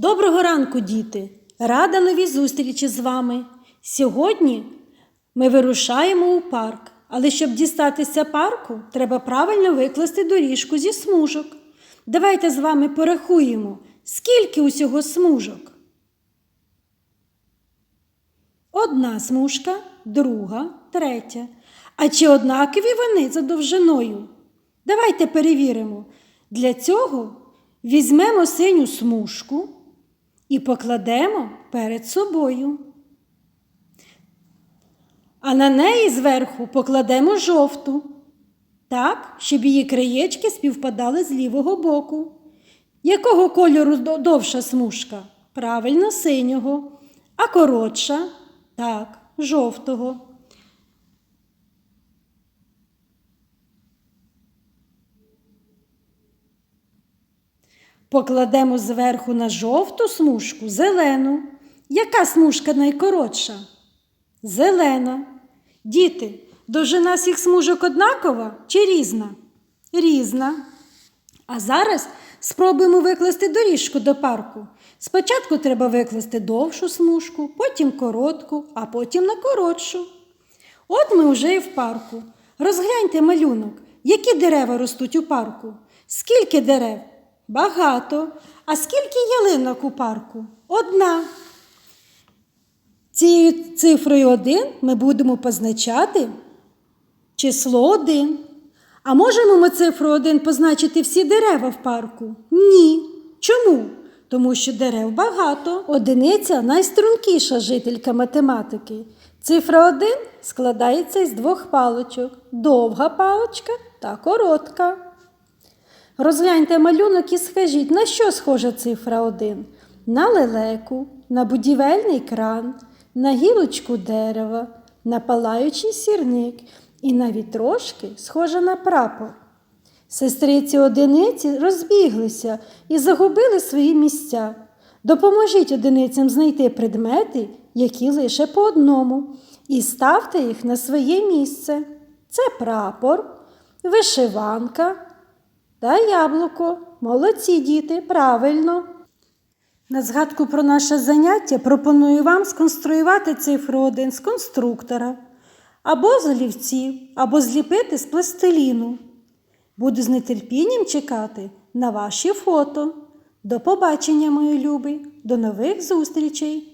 Доброго ранку, діти! Рада новій зустрічі з вами. Сьогодні ми вирушаємо у парк, але щоб дістатися парку, треба правильно викласти доріжку зі смужок. Давайте з вами порахуємо, скільки усього смужок. Одна смужка, друга, третя. А чи однакові вони за довжиною? Давайте перевіримо. Для цього візьмемо синю смужку і покладемо перед собою. А на неї зверху покладемо жовту, так, щоб її краєчки співпадали з лівого боку. Якого кольору довша смужка? Правильно, синього. А коротша? Так, жовтого. Покладемо зверху на жовту смужку зелену. Яка смужка найкоротша? Зелена. Діти, довжина всіх смужок однакова чи різна? Різна. А зараз спробуємо викласти доріжку до парку. Спочатку треба викласти довшу смужку, потім коротку, а потім на коротшу. От ми вже і в парку. Розгляньте малюнок, які дерева ростуть у парку. Скільки дерев? Багато. А скільки ялинок у парку? Одна. Цією цифрою 1 ми будемо позначати число 1. А можемо ми цифру 1 позначити всі дерева в парку? Ні. Чому? Тому що дерев багато. Одиниця найстрункіша жителька математики. Цифра 1 складається із двох паличок: довга паличка та коротка. Розгляньте малюнок і скажіть, на що схожа цифра 1? На лелеку, на будівельний кран, на гілочку дерева, на палаючий сірник і навіть трошки схожа на прапор. Сестриці одиниці розбіглися і загубили свої місця. Допоможіть одиницям знайти предмети, які лише по одному, і ставте їх на своє місце. Це прапор, вишиванка та яблуко. Молодці діти, правильно. На згадку про наше заняття пропоную вам сконструювати цифру 1 з конструктора, або з олівців, або зліпити з пластиліну. Буду з нетерпінням чекати на ваші фото. До побачення, мої любі, до нових зустрічей!